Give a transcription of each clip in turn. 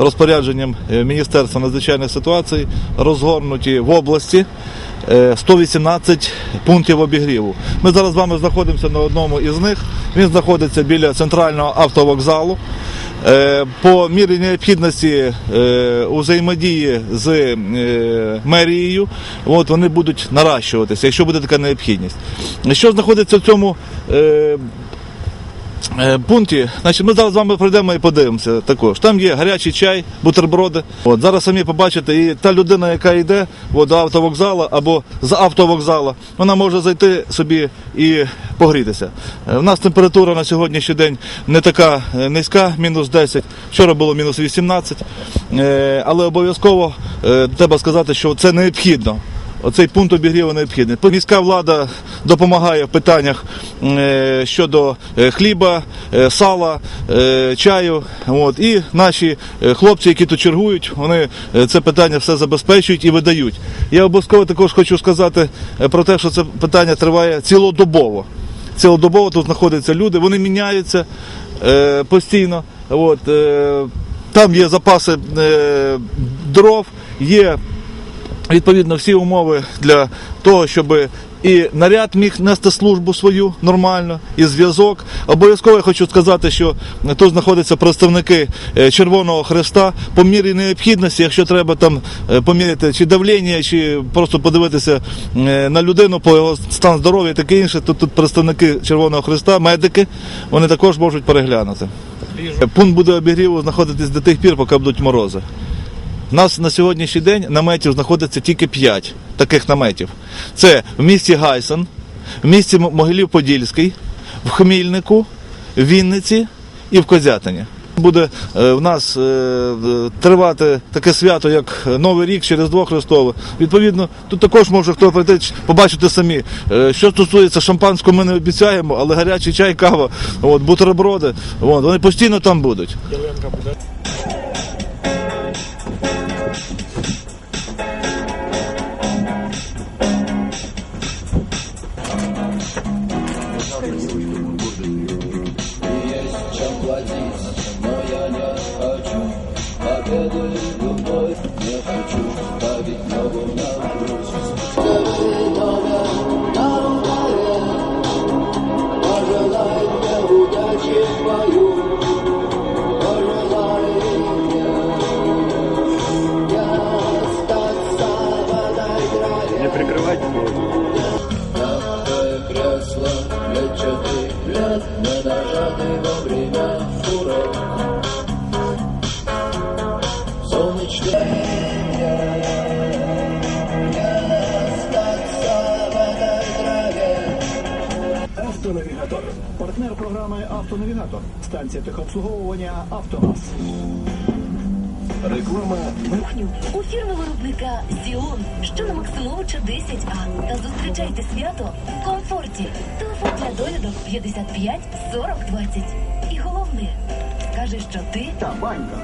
розпорядженням е, Міністерства надзвичайних ситуацій розгорнуті в області е, 118 пунктів обігріву. Ми зараз з вами знаходимося на одному із них. Він знаходиться біля центрального автовокзалу. Е, По мірі необхідності е, взаємодії з е, мерією, от вони будуть наращуватися, якщо буде така необхідність. Що знаходиться в цьому е, е, пункті, значить, ми зараз з вами пройдемо і подивимося також. Там є гарячий чай, бутерброди. От, зараз самі побачите, і та людина, яка йде от, до автовокзалу або з автовокзала, вона може зайти собі і погрітися. Е, У нас температура на сьогоднішній день не така е, низька, мінус 10, вчора було мінус 18, Е, але обов'язково е, треба сказати, що це необхідно. Оцей пункт обігріву необхідний. Міська влада допомагає в питаннях е, щодо е, хліба, е, сала, чаю. От. І наші хлопці, які тут чергують, вони це питання все забезпечують і видають. Я обов'язково також хочу сказати про те, що це питання триває цілодобово. Цілодобово тут знаходяться люди, вони міняються постійно. От, там є запаси дров, є відповідно всі умови для того, щоб і наряд міг нести службу свою нормально, і зв'язок. Обов'язково я хочу сказати, що тут знаходяться представники е, Червоного Хреста по мірі необхідності, якщо треба там е, поміряти чи давлення, чи просто подивитися е, на людину по його стан здоров'я і таке інше, то тут представники Червоного Хреста, медики, вони також можуть переглянути. Пункт буде обігріву знаходитись до тих пір, поки будуть морози. У нас на сьогоднішній день наметів знаходиться тільки 5 таких наметів. Це в місті Гайсон, в місті Могилів-Подільський, в Хмільнику, в Вінниці і в Козятині. Буде е, в нас е, тривати таке свято, як Новий рік через Різдво Христове. Відповідно, тут також може хто прийти побачити самі. Е, Що стосується шампанського, ми не обіцяємо, але гарячий чай, кава, от, бутерброди, от, вони постійно там будуть. клетчатый плед, не нажатый во время урок. Солнечный Автонавігатор. Партнер програми Автонавігатор. Станція техобслуговування Автонас. Реклама. У фірми виробника Сіон, що на Максимовича 10А. Та зустрічайте свято в комфорті. Телефон для довідок 55 40 20. І головне, скажи, що ти Та банька.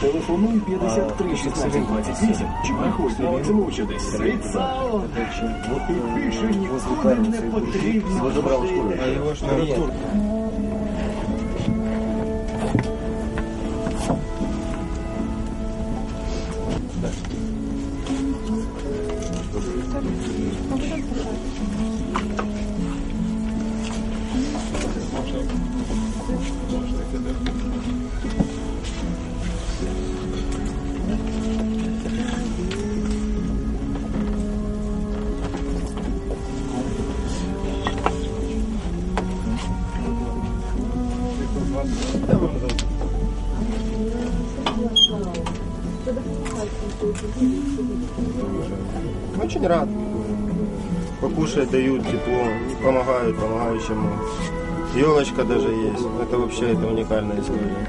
Телефонуй 53 16 28 чи приходь до Максимовича десь. Сало. І більше ніколи не потрібно. ходити. Merci. Merci. Merci. Очень рад. Покушать дают тепло, помогают помогающему. Елочка даже есть. Это вообще это уникальная история.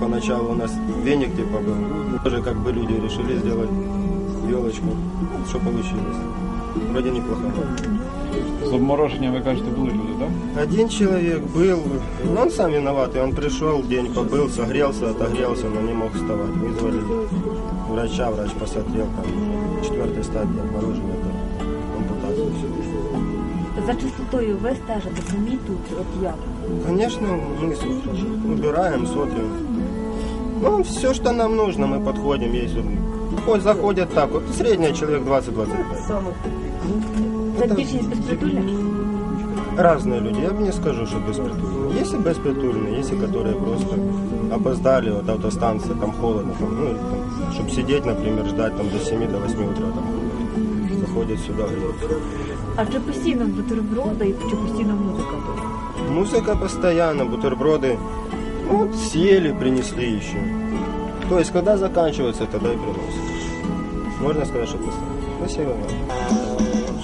Поначалу у нас веник типа был. Тоже как бы люди решили сделать елочку. Что получилось? Вроде неплохо. З обмороженням, ви кажете, були люди, так? Один человек был, ну он сам виноватый, он пришел, день побыл, согрелся, отогрелся, но не мог вставать. Вызвали врача, врач посмотрел, там четвертая стадия обморожения, это ампутация. За чистотою ви стежите самі тут, от як? Конечно, мы с- убираем, смотрим. Ну, все, что нам нужно, мы подходим, есть вот. Вот заходят так, вот средний человек 20-25. Це більшість безпритульних? Разные люди, я бы не скажу, что беспритульные. Есть и беспритульные, есть и которые просто опоздали от автостанции, там холодно, там, ну, чтобы сидеть, например, ждать там до 7 до 8 утра, там, заходят сюда, греются. А чи постійно бутерброди і чи постійно музика тут? Музыка постоянно, бутерброды, ну, вот съели, принесли еще. То есть, когда заканчивается, тогда и приносят. Можно сказать, что постоянно. Спасибо вам.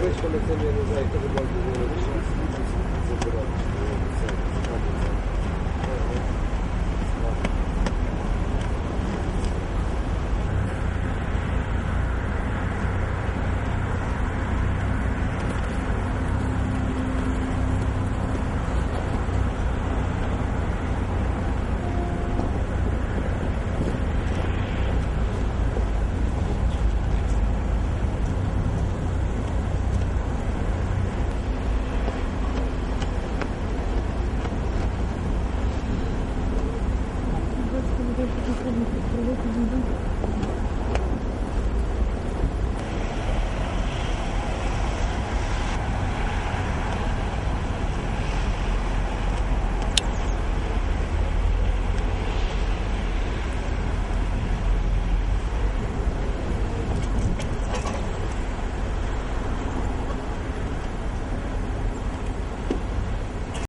вийшли, це не знаю, забирати. Thank you.